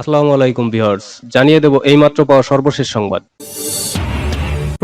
আসসালামু আলাইকুম বিহার্স জানিয়ে দেব এইমাত্র পাওয়া সর্বশেষ সংবাদ।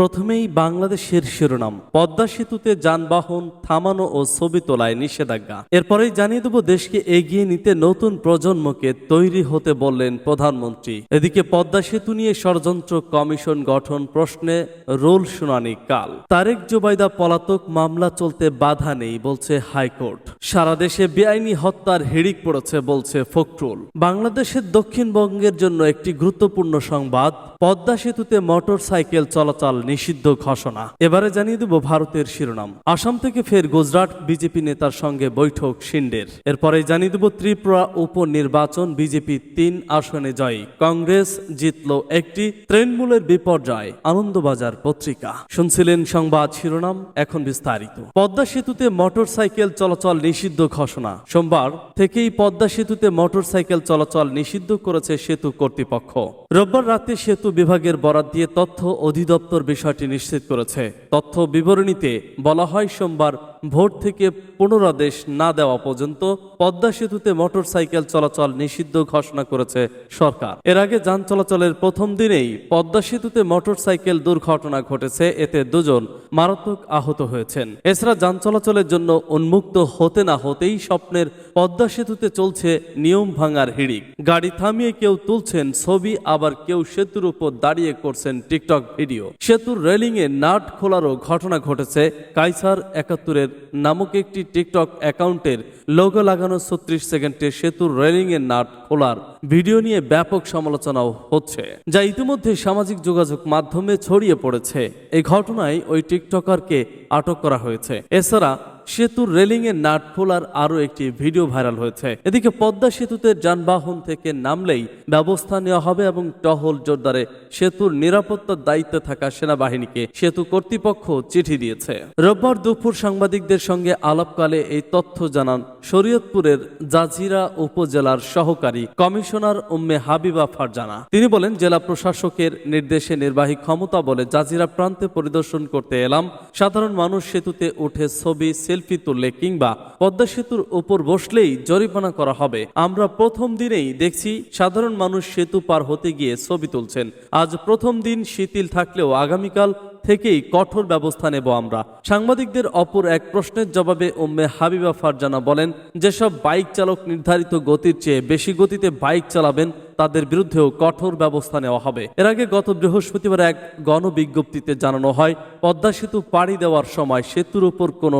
প্রথমেই বাংলাদেশের শিরোনাম, পদ্মা সেতুতে যানবাহন থামানো ও ছবি তোলায় নিষেধাজ্ঞা। এরপরেই জানিয়ে দেব, দেশকে এগিয়ে নিতে নতুন প্রজন্মকে তৈরি হতে বললেন প্রধানমন্ত্রী। এদিকে পদ্মা সেতু নিয়ে ষড়যন্ত্র কমিশন গঠন প্রশ্নে রোল শুনানি কাল। তারেক জোবাইদা পলাতক মামলা চলতে বাধা নেই, বলছে হাইকোর্ট। সারা দেশে বেআইনি হত্যার হিড়িক পড়েছে, বলছে ফখরুল। বাংলাদেশের দক্ষিণবঙ্গের জন্য একটি গুরুত্বপূর্ণ সংবাদ, পদ্মা সেতুতে মোটর সাইকেল চলাচল নিষিদ্ধ ঘোষণা। এবারে জানিয়ে দেব ভারতের শিরোনাম। আসাম থেকে ফের গুজরাট বিজেপি নেতার সঙ্গে বৈঠক শিন্ডের। এরপরে জানিয়ে দেব ত্রিপুরা উপনির্বাচন বিজেপি তিন আসনে জয়ী। কংগ্রেস জিতল একটি, তৃণমূলের বিপর্যয়, আনন্দবাজার পত্রিকা। শুনছিলেন সংবাদ শিরোনাম, এখন বিস্তারিত। পদ্মা সেতুতে মোটর সাইকেল চলাচল নিষিদ্ধ ঘোষণা। সোমবার থেকেই পদ্মা সেতুতে মোটর সাইকেল চলাচল নিষিদ্ধ করেছে সেতু কর্তৃপক্ষ। রোববার রাতে সেতু বিভাগের বরাত দিয়ে তথ্য অধিদপ্তর বিষয়টি নিশ্চিত করেছে। তথ্য বিবরণীতে বলা হয় সোমবার ভোট থেকে পুনরাদেশ না দেওয়া পর্যন্ত পদ্মা সেতুতে মোটর সাইকেল চলাচল নিষিদ্ধ ঘোষণা করেছে সরকার। এর আগে যান চলাচলের প্রথম দিনেই পদ্মা সেতুতে মোটর সাইকেল দুর্ঘটনা ঘটেছে, এতে দুজন মারাত্মক আহত হয়েছেন। এছাড়া যান চলাচলের জন্য উন্মুক্ত হতে না হতেই স্বপ্নের পদ্মা সেতুতে চলছে নিয়ম ভাঙার হিড়িক। গাড়ি থামিয়ে কেউ তুলছেন ছবি, আবার কেউ সেতুর উপর দাঁড়িয়ে করছেন টিকটক ভিডিও। সেতুর রেলিং এ নাট খোলারও ঘটনা ঘটেছে কাইসার একাত্তরের নামক একটি টিকটক অ্যাকাউন্টের লোগো লাগানো ছত্রিশ সেকেন্ডে সেতুর রেলিংয়ের নাট খোলার ভিডিও নিয়ে ব্যাপক সমালোচনাও হচ্ছে, যা ইতিমধ্যে সামাজিক যোগাযোগ মাধ্যমে ছড়িয়ে পড়েছে। এই ঘটনায় ওই টিকটকারকে আটক করা হয়েছে। এছাড়া সেতুর রেলিং এর নাট খোলার আরও একটি ভিডিও ভাইরাল হয়েছে। এদিকে পদ্মা সেতুতে যানবাহন থেকে নামলেই ব্যবস্থা নেওয়া হবে এবং টহল জোরদারে সেতুর নিরাপত্তার দায়িত্বে থাকা সেনাবাহিনীকে সেতু কর্তৃপক্ষ চিঠি দিয়েছে। রোববার দুপুর সাংবাদিকদের সঙ্গে আলাপকালে এই তথ্য জানান শরীয়তপুরের জাজিরা উপজেলার সহকারী কমিশনার উম্মে হাবিবা ফারজানা। তিনি বলেন, জেলা প্রশাসকের নির্দেশে নির্বাহী ক্ষমতা বলে জাজিরা প্রান্তে পরিদর্শন করতে এলাম। সাধারণ মানুষ সেতুতে উঠে ছবি, সেলফি তুললে কিংবা পদ্মা সেতুর উপর বসলেই জরিমানা করা হবে। আমরা প্রথম দিনেই দেখছি সাধারণ মানুষ সেতু পার হতে গিয়ে ছবি তুলছেন। আজ প্রথম দিন শিথিল থাকলেও আগামীকাল থেকেই কঠোর ব্যবস্থা নেব আমরা। সাংবাদিকদের অপর এক প্রশ্নের জবাবে উম্মে হাবিবা ফারজানা বলেন, যেসব বাইক চালক নির্ধারিত গতির চেয়ে বেশি গতিতে বাইক চালাবেন, তাদের বিরুদ্ধেও কঠোর ব্যবস্থা নেওয়া হবে। এর আগে গত বৃহস্পতিবার এক গণবিজ্ঞপ্তিতে জানানো হয়, পদ্মা সেতু পাড়ি দেওয়ার সময় সেতুর উপর কোনো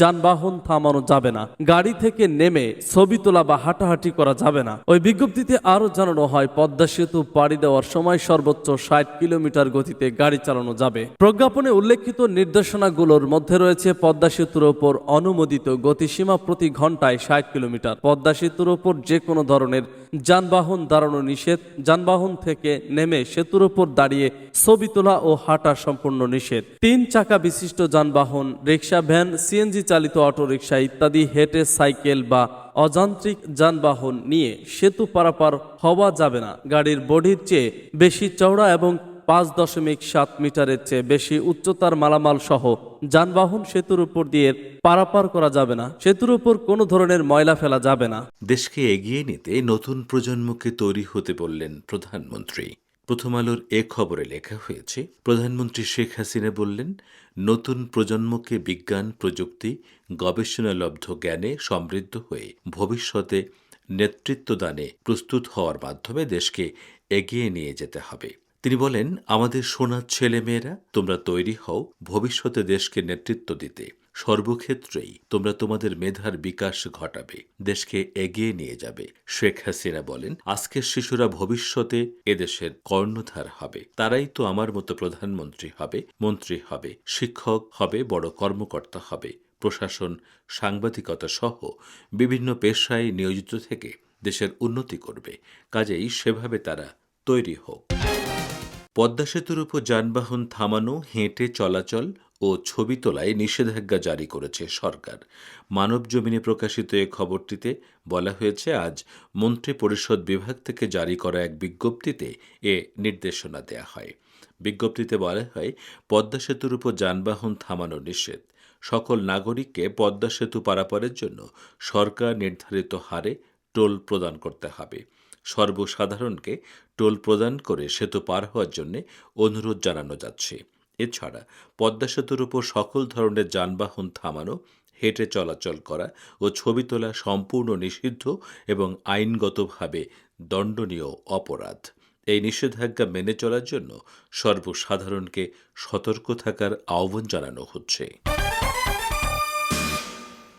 যানবাহন থামানো যাবে না, গাড়ি থেকে নেমে ছবি তোলা বা হাঁটাহাঁটি করা যাবে না। ওই বিজ্ঞপ্তিতে আরও জানানো হয়, পদ্মা সেতু পাড়ি দেওয়ার সময় সর্বোচ্চ ষাট কিলোমিটার গতিতে গাড়ি চালানো যাবে। প্রজ্ঞাপনে উল্লেখিত নির্দেশনাগুলোর মধ্যে রয়েছে, পদ্মা সেতুর ওপর অনুমোদিত গতিসীমা প্রতি ঘন্টায় ষাট কিলোমিটার। পদ্মা সেতুর ওপর যে কোনো ধরনের যানবাহন দাঁড়ানো নিষেধ, যানবাহন থেকে নেমে সেতুর ওপর দাঁড়িয়ে ছবি তোলা ও হাঁটা সম্পূর্ণ নিষেধ। তিন চাকা বিশিষ্ট যানবাহন, রিক্সা, ভ্যান সিএনজি চালিত অটোরিকশা ইত্যাদি হেঁটে সাইকেল বা অযান্ত্রিক যানবাহন নিয়ে সেতু পারাপার হওয়া যাবে না। গাড়ির বডির চেয়ে বেশি চওড়া এবং পাঁচ দশমিক সাত মিটারের চেয়ে বেশি উচ্চতার মালামাল সহ যানবাহন সেতুর উপর দিয়ে পারাপার করা যাবে না। সেতুর উপর কোনো ধরনের ময়লা ফেলা যাবে না। দেশকে এগিয়ে নিতে নতুন প্রজন্মকে তৈরি হতে বললেন প্রধানমন্ত্রী। প্রথম আলোর এ খবরে লেখা হয়েছে, প্রধানমন্ত্রী শেখ হাসিনা বললেন, নতুন প্রজন্মকে বিজ্ঞান, প্রযুক্তি, গবেষণালব্ধ জ্ঞানে সমৃদ্ধ হয়ে ভবিষ্যতে নেতৃত্বদানে প্রস্তুত হওয়ার মাধ্যমে দেশকে এগিয়ে নিয়ে যেতে হবে। তিনি বলেন, আমাদের সোনার ছেলেমেয়েরা, তোমরা তৈরি হও, ভবিষ্যতে দেশকে নেতৃত্ব দিতে। সর্বক্ষেত্রেই তোমরা তোমাদের মেধার বিকাশ ঘটাবে, দেশকে এগিয়ে নিয়ে যাবে। শেখ হাসিনা বলেন, আজকের শিশুরা ভবিষ্যতে এদেশের কর্ণধার হবে। তারাই তো আমার মতো প্রধানমন্ত্রী হবে, মন্ত্রী হবে, শিক্ষক হবে, বড় কর্মকর্তা হবে। প্রশাসন, সাংবাদিকতা সহ বিভিন্ন পেশায় নিয়োজিত থেকে দেশের উন্নতি করবে। কাজেই সেভাবে তারা তৈরি হোক। পদ্মা সেতুর উপর যানবাহন থামানো, হেঁটে চলাচল ও ছবি তোলায় নিষেধাজ্ঞা জারি করেছে সরকার। মানব জমিনে প্রকাশিত এ খবরটিতে বলা হয়েছে, আজ মন্ত্রী পরিষদ বিভাগ থেকে জারি করা এক বিজ্ঞপ্তিতে এ নির্দেশনা দেয়া হয়। বিজ্ঞপ্তিতে বলা হয়, পদ্মা সেতুর উপর যানবাহন থামানো নিষেধ। সকল নাগরিককে পদ্মা সেতু পারাপারের জন্য সরকার নির্ধারিত হারে টোল প্রদান করতে হবে। সর্বসাধারণকে টোল প্রদান করে সেতু পার হওয়ার জন্য অনুরোধ জানানো যাচ্ছে। এছাড়া পদ্মা সেতুর উপর সকল ধরনের যানবাহন থামানো, হেঁটে চলাচল করা ও ছবি তোলা সম্পূর্ণ নিষিদ্ধ এবং আইনগতভাবে দণ্ডনীয় অপরাধ। এই নিষেধাজ্ঞা মেনে চলার জন্য সর্বসাধারণকে সতর্ক থাকার আহ্বান জানানো হচ্ছে।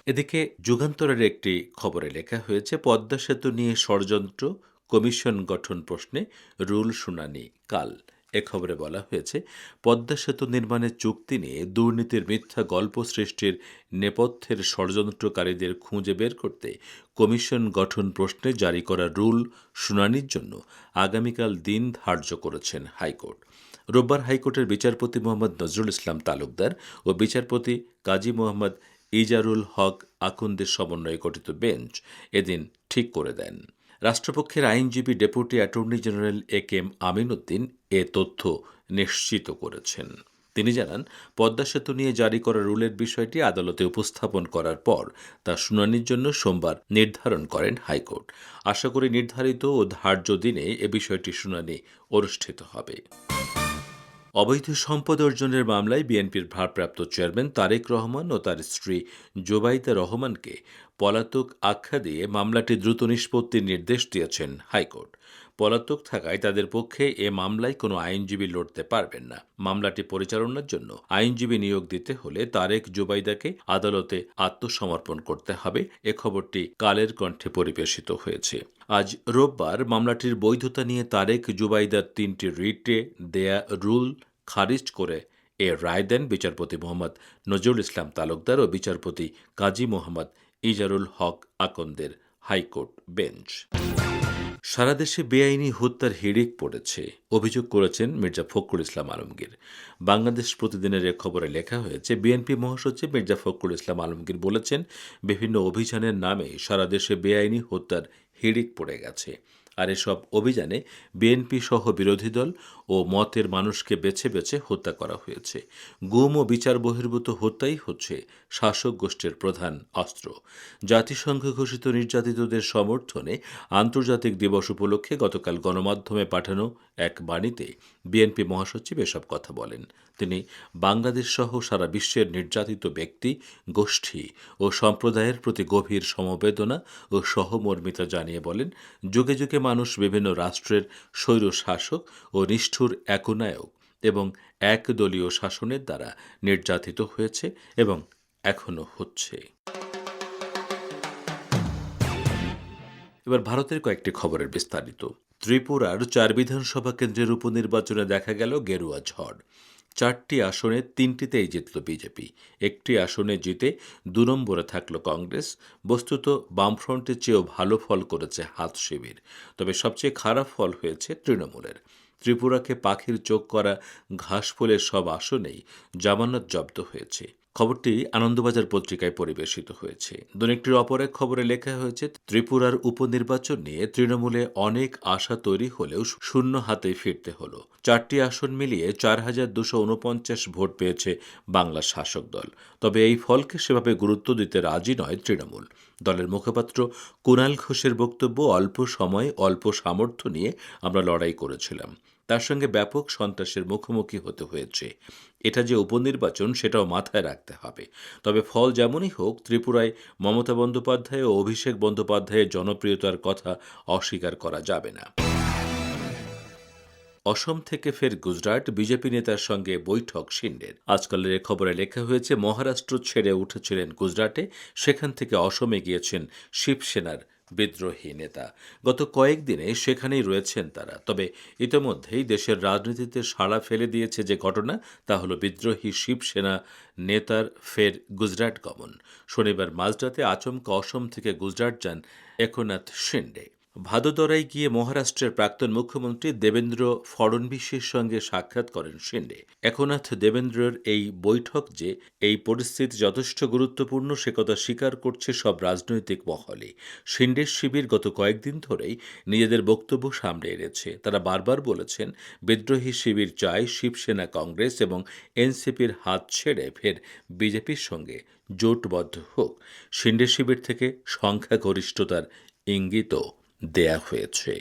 এদিকে যুগান্তরের একটি খবরে লেখা হয়েছে, পদ্মা সেতু নিয়ে ষড়যন্ত্র, কমিশন গঠন প্রশ্নে রুল শুনানি কাল। এ খবরে বলা হয়েছে, পদ্মা সেতু নির্মাণের চুক্তি নিয়ে দুর্নীতির মিথ্যা গল্প সৃষ্টির নেপথ্যের ষড়যন্ত্রকারীদের খুঁজে বের করতে কমিশন গঠন প্রশ্নে জারি করা রুল শুনানির জন্য আগামীকাল দিন ধার্য করেছেন হাইকোর্ট। রোববার হাইকোর্টের বিচারপতি মোহাম্মদ নজরুল ইসলাম তালুকদার ও বিচারপতি কাজী মোহাম্মদ ইজারুল হক আকুন্দের সমন্বয়ে গঠিত বেঞ্চ এদিন ঠিক করে দেন। রাষ্ট্রপক্ষের আইনজীবী deputy attorney general A K M Amin Uddin এ তথ্য নিশ্চিত করেছেন। তিনি জানান, পদ্মা সেতু নিয়ে জারি করা রুলের বিষয়টি আদালতে উপস্থাপন করার পর তা শুনানির জন্য সোমবার নির্ধারণ করেন হাইকোর্ট। আশা করি নির্ধারিত ও ধার্য দিনে এ বিষয়টি শুনানি অনুষ্ঠিত হবে। অবৈধ সম্পদ অর্জনের মামলায় বিএনপির ভারপ্রাপ্ত চেয়ারম্যান তারেক রহমান ও তার স্ত্রী জোবাইদা রহমানকে পলাতক আখ্যা দিয়ে মামলাটি দ্রুত নিষ্পত্তির নির্দেশ দিয়েছেন হাইকোর্ট। পলাতক থাকায় তাদের পক্ষে এ মামলায় কোনো আইনজীবী লড়তে পারবেন না। মামলাটি পরিচালনার জন্য আইনজীবী নিয়োগ দিতে হলে তারেক জুবাইদাকে আদালতে আত্মসমর্পণ করতে হবে। এ খবরটি কালের কণ্ঠে পরিবেশিত হয়েছে। আজ রোববার মামলাটির বৈধতা নিয়ে তারেক জুবাইদার তিনটি রিটে দেয়া রুল খারিজ করে এ রায় দেন বিচারপতি মোহাম্মদ নজরুল ইসলাম তালুকদার ও বিচারপতি কাজী মোহাম্মদ ইজারুল হক আকন্দের হাইকোর্ট বেঞ্চ। সারা দেশে বেআইনি হত্যার হিড়িক পড়েছে, অভিযোগ করেছেন মির্জা ফখরুল ইসলাম আলমগীর। বাংলাদেশ প্রতিদিনের এ খবরে লেখা হয়েছে, বিএনপি মহাসচিব মির্জা ফখরুল ইসলাম আলমগীর বলেছেন, বিভিন্ন অভিযানের নামে সারা দেশে বেআইনি হত্যার হিড়িক পড়ে গেছে। আর এসব অভিযানে বিএনপি সহ বিরোধী দল ও মতের মানুষকে বেছে বেছে হত্যা করা হয়েছে। গুম ও বিচার বহির্ভূত হত্যাই হচ্ছে শাসক গোষ্ঠীর প্রধান অস্ত্র। জাতিসংঘ ঘোষিত নির্যাতিতদের সমর্থনে আন্তর্জাতিক দিবস উপলক্ষে গতকাল গণমাধ্যমে পাঠানো এক বাণীতে বিএনপি মহাসচিব এসব কথা বলেন। তিনি, বাংলাদেশ সহ সারা বিশ্বের নির্যাতিত ব্যক্তি, গোষ্ঠী ও সম্প্রদায়ের প্রতি গভীর সমবেদনা ও সহমর্মিতা জানিয়ে বলেন, যুগে যুগে মানুষ বিভিন্ন রাষ্ট্রের স্বৈর শাসক ও নিষ্ঠুর একনায়ক এবং একদলীয় শাসনের দ্বারা নির্যাতিত হয়েছে এবং এখনও হচ্ছে। এবার ভারতের কয়েকটি খবরের বিস্তারিত। ত্রিপুরার চার বিধানসভা কেন্দ্রের উপনির্বাচনে দেখা গেল গেরুয়া ঝড়। চারটি আসনে তিনটিতেই জিতল বিজেপি। একটি আসনে জিতে দু নম্বরে থাকল কংগ্রেস। বস্তুত বামফ্রন্টের চেয়েও ভালো ফল করেছে হাত শিবির। তবে সবচেয়ে খারাপ ফল হয়েছে তৃণমূলের। ত্রিপুরাকে পাখির চোখ করা ঘাস ফুলের সব আসনেই জামানত জব্দ হয়েছে। খবরটি আনন্দবাজার পত্রিকায় পরিবেশিত হয়েছে। দৈনিকটির অপর এক খবরে লেখা হয়েছে, ত্রিপুরার উপনির্বাচন নিয়ে তৃণমূলে অনেক আশা তৈরি হলেও শূন্য হাতে ফিরতে হলো। চারটি আসন মিলিয়ে চার হাজার দুশো উনপঞ্চাশ ভোট পেয়েছে বাংলা শাসক দল। তবে এই ফলকে সেভাবে গুরুত্ব দিতে রাজি নয় তৃণমূল। দলের মুখপাত্র কুণাল ঘোষের বক্তব্য, অল্প সময়, অল্প সামর্থ্য নিয়ে আমরা লড়াই করেছিলাম। তার সঙ্গে ব্যাপক সন্ত্রাসের মুখোমুখি হতে হয়েছে। এটা যে উপনির্বাচন, সেটাও মাথায় রাখতে হবে। তবে ফল যেমনই হোক, ত্রিপুরায় মমতা বন্দ্যোপাধ্যায় ও অভিষেক বন্দ্যোপাধ্যায়ের জনপ্রিয়তার কথা অস্বীকার করা যাবে না। অসম থেকে ফের গুজরাট, বিজেপি নেতার সঙ্গে বৈঠক সিন্ডের আজকালের খবরে লেখা হয়েছে, মহারাষ্ট্র ছেড়ে উঠেছিলেন গুজরাটে, সেখান থেকে অসমে গিয়েছেন শিবসেনার বিদ্রোহী নেতা। গত কয়েকদিনে সেখানেই রয়েছেন তারা। তবে ইতোমধ্যেই দেশের রাজনীতিতে সাড়া ফেলে দিয়েছে যে ঘটনা, তা হল বিদ্রোহী শিবসেনা নেতার ফের গুজরাট গমন। শনিবার মাঝরাতে আচমকা অসম থেকে গুজরাট যান একনাথ শিন্ডে। ভাদোদরায় গিয়ে মহারাষ্ট্রের প্রাক্তন মুখ্যমন্ত্রী দেবেন্দ্র ফড়নবিসের সঙ্গে সাক্ষাৎ করেন শিন্ডে। একনাথ দেবেন্দ্রের এই বৈঠক যে এই পরিস্থিতি যথেষ্ট গুরুত্বপূর্ণ, সে কথা স্বীকার করছে সব রাজনৈতিক মহলে। শিন্ডের শিবির গত কয়েকদিন ধরেই নিজেদের বক্তব্য সামনে এনেছে। তারা বারবার বলেছেন, বিদ্রোহী শিবির চায় শিবসেনা কংগ্রেস এবং এনসিপির হাত ছেড়ে ফের বিজেপির সঙ্গে জোটবদ্ধ হোক। শিন্ডে শিবির থেকে সংখ্যাগরিষ্ঠতার ইঙ্গিতও দেয়া হয়েছে।